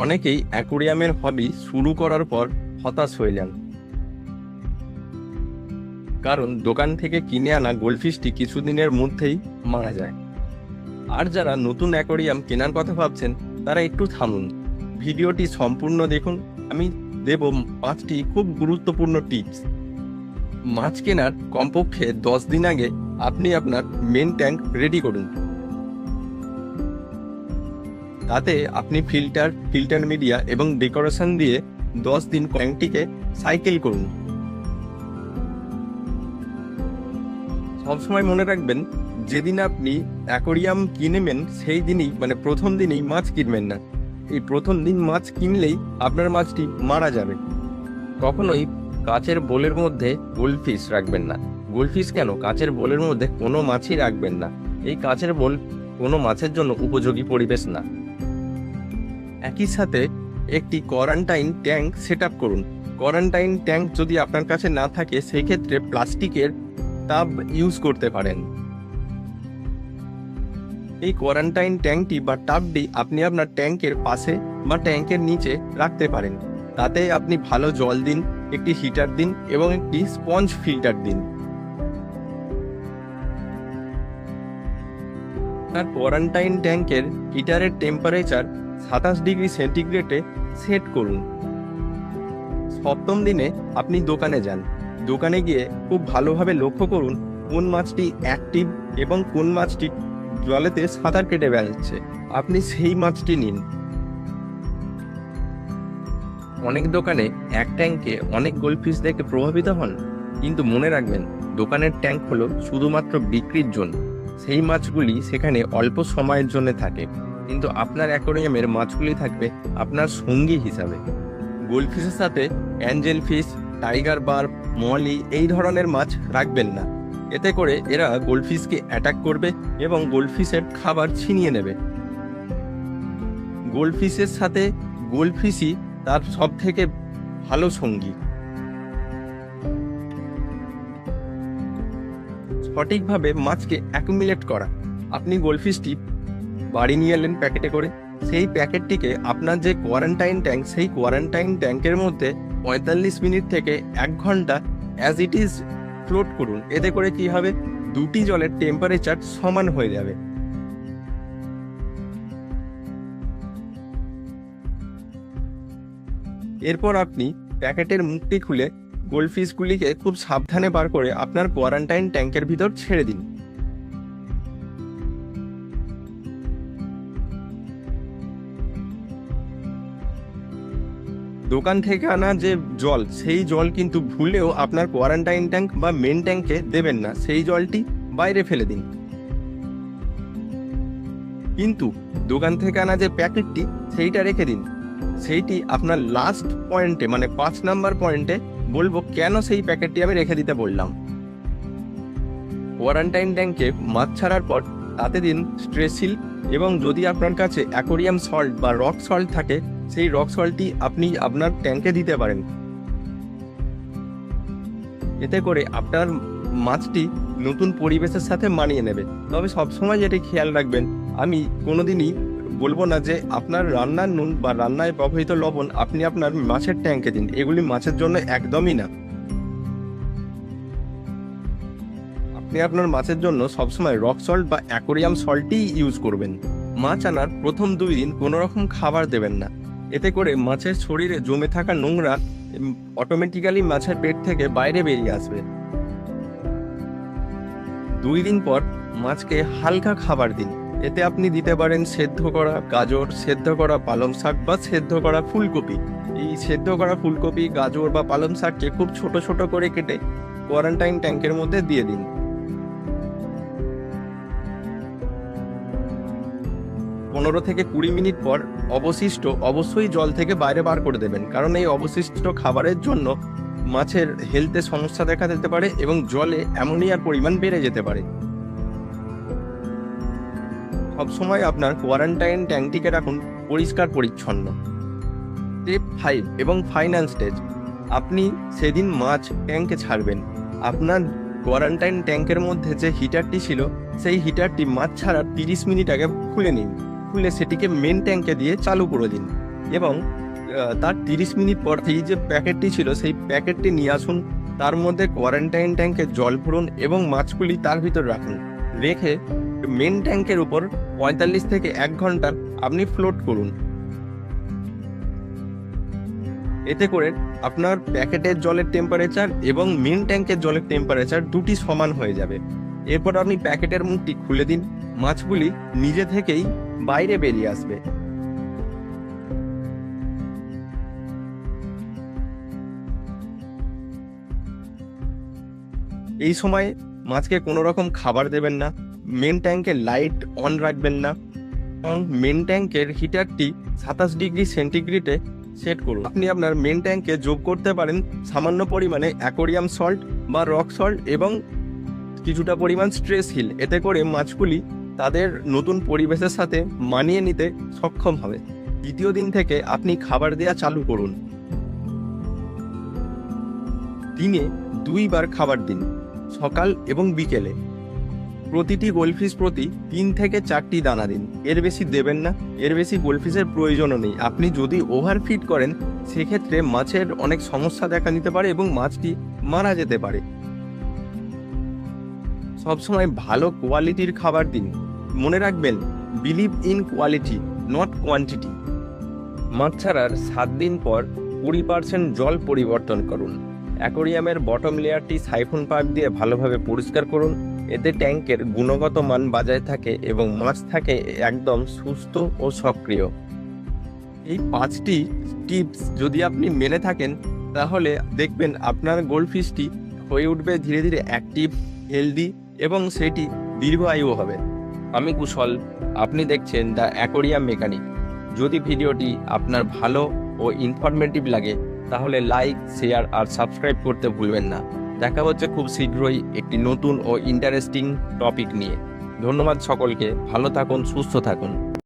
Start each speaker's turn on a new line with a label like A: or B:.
A: অনেকেই অ্যাকোরিয়ামের হবি শুরু করার পর হতাশ হয়ে যান। কারণ দোকান থেকে কিনে আনা গোল্ডফিশটি কিছুদিনের মধ্যেই মারা যায়। আর যারা নতুন অ্যাকোরিয়াম কেনার কথা ভাবছেন, তারা একটু থামুন। ভিডিওটি সম্পূর্ণ দেখুন। আমি দেব পাঁচটি খুব গুরুত্বপূর্ণ টিপস। মাছ কেনার কমপক্ষে দশ দিন আগে আপনি আপনার মেন ট্যাঙ্ক রেডি করুন। তাতে আপনি ফিল্টার ফিল্টার মিডিয়া এবং ডেকোরেশন দিয়ে দশ দিন ট্যাঙ্কটিকে সাইকেল করুন। সবসময় মনে রাখবেন, যেদিন আপনি অ্যাকোরিয়াম কিনবেন, সেই দিনই মানে প্রথম দিনই মাছ কিনবেন না। এই প্রথম দিন মাছ কিনলেই আপনার মাছটি মারা যাবে। কখনোই কাচের বোলের মধ্যে গোল্ডফিশ রাখবেন না। গোল্ডফিশ কেন? কাচের বোলের মধ্যে কোনো মাছই রাখবেন না। এই কাচের বোল কোনো মাছের জন্য উপযোগী পরিবেশ না। একই সাথে একটি কোয়ারেন্টাইন ট্যাঙ্ক সেট করুন। কোয়ারেন্টাইন ট্যাঙ্ক যদি আপনার কাছে না থাকে সেই ক্ষেত্রে প্লাস্টিকের টাব ইউজ করতে পারেন। এই কোয়ারেন্টাইন ট্যাঙ্কটি বা টাবটি আপনি আপনার ট্যাঙ্কের পাশে বা ট্যাঙ্কের নিচে রাখতে পারেন। তাতে আপনি ভালো জল দিন, একটি হিটার দিন এবং একটি স্পঞ্জ ফিল্টার দিন। তার কোয়ারেন্টাইন ট্যাঙ্কের হিটারের টেম্পারেচার সাতাশ ডিগ্রি সেন্টিগ্রেডে সেট করুন। সপ্তম দিনে আপনি দোকানে যান। দোকানে গিয়ে খুব ভালোভাবে লক্ষ্য করুন কোন মাছটি অ্যাক্টিভ এবং কোন মাছটি জলেতে সাঁতার কেটে বেড়াচ্ছে। আপনি সেই মাছটি নিন। অনেক দোকানে এক ট্যাঙ্কে অনেক গোল্ডফিশ দেখে প্রভাবিত হন। কিন্তু মনে রাখবেন, দোকানের ট্যাঙ্ক হলো শুধুমাত্র বিক্রির জন্য। সেই মাছগুলি সেখানে অল্প সময়ের জন্য থাকে। কিন্তু আপনার অ্যাকোরিয়ামের মাছগুলি থাকবে আপনার সঙ্গী হিসাবে। গোল্ডফিশের সাথে angel fish, tiger barb molly এই ধরনের মাছ রাখবেন না। এতে করে এরা গোল্ডফিশকে অ্যাটাক করবে এবং গোল্ডফিশের খাবার ছিনিয়ে নেবে। গোল্ডফিশের সাথে গোল্ডফিশই তার সব থেকে ভালো সঙ্গী। সঠিকভাবে মাছকে অ্যাকুমুলেট করা। আপনি গোল্ডফিশটি বাড়ি নিয়ে এলেন প্যাকেটে করে। সেই প্যাকেটটিকে আপনার যে কোয়ারেন্টাইন ট্যাঙ্ক সেই কোয়ারেন্টাইন ট্যাঙ্কের মধ্যে পঁয়তাল্লিশ মিনিট থেকে এক ঘণ্টা অ্যাজ ইট ইজ ফ্লোট করুন। এতে করে কি হবে? দুটি জলের টেম্পারেচার সমান হয়ে যাবে। এরপর আপনি প্যাকেটের মুখটি খুলে গোল্ডফিশগুলিকে খুব সাবধানে বার করে আপনার কোয়ারেন্টাইন ট্যাঙ্কের ভিতর ছেড়ে দিন। দোকান থেকে আনা যে জল, সেই জল কিন্তু ভুলেও আপনার কোয়ারেন্টাইন ট্যাঙ্ক বা মেন ট্যাঙ্কে দেবেন না। সেই জলটি বাইরে ফেলে দিন। কিন্তু দোকান থেকে আনা যে প্যাকেটটি, সেইটা রেখে দিন। সেইটি আপনার লাস্ট পয়েন্টে মানে পাঁচ নাম্বার পয়েন্টে বলব কেন সেই প্যাকেটটি আমি রেখে দিতে বললাম। কোয়ারেন্টাইন ট্যাঙ্কে মাছ ছাড়ার পর তাতে দিন স্ট্রেসিল এবং যদি আপনার কাছে অ্যাকোরিয়াম সল্ট বা রক সল্ট থাকে সেই রক সল্টটি আপনি আপনার ট্যাঙ্কে দিতে পারেন। এতে করে আপনার মাছটি নতুন পরিবেশের সাথে মানিয়ে নেবে। তবে সবসময় এটি খেয়াল রাখবেন, আমি কোনোদিনই বলব না যে আপনার রান্নার নুন বা রান্নায় ব্যবহৃত লবণ আপনি আপনার মাছের ট্যাঙ্কে দিন। এগুলি মাছের জন্য একদমই না। আপনি আপনার মাছের জন্য সবসময় রক সল্ট বা অ্যাকোরিয়াম সল্টই ইউজ করবেন। মাছ আনার প্রথম দুই দিন কোনো রকম খাবার দেবেন না। এতে করে মাছের শরীরে জমে থাকা নোংরা অটোমেটিক্যালি মাছের পেট থেকে বাইরে বেরিয়ে আসবে। দুই দিন পর মাছকে হালকা খাবার দিন। এতে আপনি দিতে পারেন সেদ্ধ করা গাজর, সেদ্ধ করা পালং শাক বা সেদ্ধ করা ফুলকপি। এই সেদ্ধ করা ফুলকপি, গাজর বা পালং শাককে খুব ছোট ছোট করে কেটে কোয়ারেন্টাইন ট্যাঙ্কের মধ্যে দিয়ে দিন। পনেরো থেকে কুড়ি মিনিট পর অবশিষ্ট অবশ্যই জল থেকে বাইরে বার করে দেবেন। কারণ এই অবশিষ্ট খাবারের জন্য মাছের হেলথে সমস্যা দেখা দিতে পারে এবং জলে অ্যামোনিয়ার পরিমাণ বেড়ে যেতে পারে। সবসময় আপনার কোয়ারেন্টাইন ট্যাঙ্কটিকে রাখুন পরিষ্কার পরিচ্ছন্ন। স্টেপ ফাইভ এবং ফাইনাল স্টেজ আপনি সেদিন মাছ ট্যাঙ্কে ছাড়বেন। আপনার কোয়ারেন্টাইন ট্যাঙ্কের মধ্যে যে হিটারটি ছিল, সেই হিটারটি মাছ ছাড়ার তিরিশ মিনিট আগে খুলে নিন। খুলে সেটিকে মেন ট্যাঙ্কে দিয়ে চালু করে দিন। এবং তার তিরিশ মিনিট পর এই যে প্যাকেটটি ছিল, সেই প্যাকেটটি নিয়ে আসুন, তার মধ্যে কোয়ারেন্টাইন ট্যাঙ্কে জল ভরুন এবং মাছগুলি তার ভিতর রাখুন। রেখে মেন ট্যাঙ্কের উপর পঁয়তাল্লিশ থেকে এক ঘণ্টা আপনি ফ্লোট করুন। এতে করে আপনার প্যাকেটের জলের টেম্পারেচার এবং মেন ট্যাঙ্কের জলের টেম্পারেচার দুটি সমান হয়ে যাবে। এরপর আপনি প্যাকেটের মুখটি খুলে দিন। মাছগুলি নিজে থেকেই বাইরে বেরিয়ে আসবে। এই সময় মাছকে কোনো রকম খাবার দেবেন না মেন ট্যাঙ্কের লাইট অন রাখবেন না, এবং মেন ট্যাঙ্কের হিটারটি সাতাশ ডিগ্রি সেন্টিগ্রেডে সেট করুন। আপনি আপনার মেন ট্যাঙ্কে যোগ করতে পারেন সামান্য পরিমাণে অ্যাকোরিয়াম সল্ট বা রক সল্ট এবং কিছুটা পরিমাণ স্ট্রেস হিল এতে করে মাছগুলি তাদের নতুন পরিবেশের সাথে মানিয়ে নিতে সক্ষম হবে। দ্বিতীয় দিন থেকে আপনি খাবার দেয়া চালু করুন। দিনে দুইবার খাবার দিন, সকাল এবং বিকেলে। প্রতিটি গোলফিশ প্রতি তিন থেকে চারটি দানা দিন। এর বেশি দেবেন না, এর বেশি গোলফিশের প্রয়োজনও নেই। আপনি যদি ওভার ফিড করেন, সেক্ষেত্রে মাছের অনেক সমস্যা দেখা দিতে পারে এবং মাছটি মারা যেতে পারে। সবসময় ভালো কোয়ালিটির খাবার দিন। মনে রাখবেন believe in quality not quantity মাছ ছাড়ার সাত দিন পর কুড়ি পার্সেন্ট জল পরিবর্তন করুন। অ্যাকোরিয়ামের বটম লেয়ারটি সাইফন পাইপ দিয়ে ভালোভাবে পরিষ্কার করুন। এতে ট্যাঙ্কের গুণগত মান বজায় থাকে এবং মাছ থাকে একদম সুস্থ ও সক্রিয়। এই পাঁচটি টিপস যদি আপনি মেনে থাকেন, তাহলে দেখবেন আপনার গোল্ডফিশটি হয়ে উঠবে ধীরে ধীরে অ্যাক্টিভ হেলদি এবং সেটি দীর্ঘায়ু হবে। আমি কুশল, আপনি দেখছেন দ্য অ্যাকোরিয়াম মেকানিক। যদি ভিডিওটি আপনার ভালো ও ইনফরমেটিভ লাগে, তাহলে লাইক শেয়ার আর সাবস্ক্রাইব করতে ভুলবেন না। দেখা হচ্ছে খুব শীঘ্রই একটি নতুন ও ইন্টারেস্টিং টপিক নিয়ে। ধন্যবাদ সকলকে, ভালো থাকুন, সুস্থ থাকুন।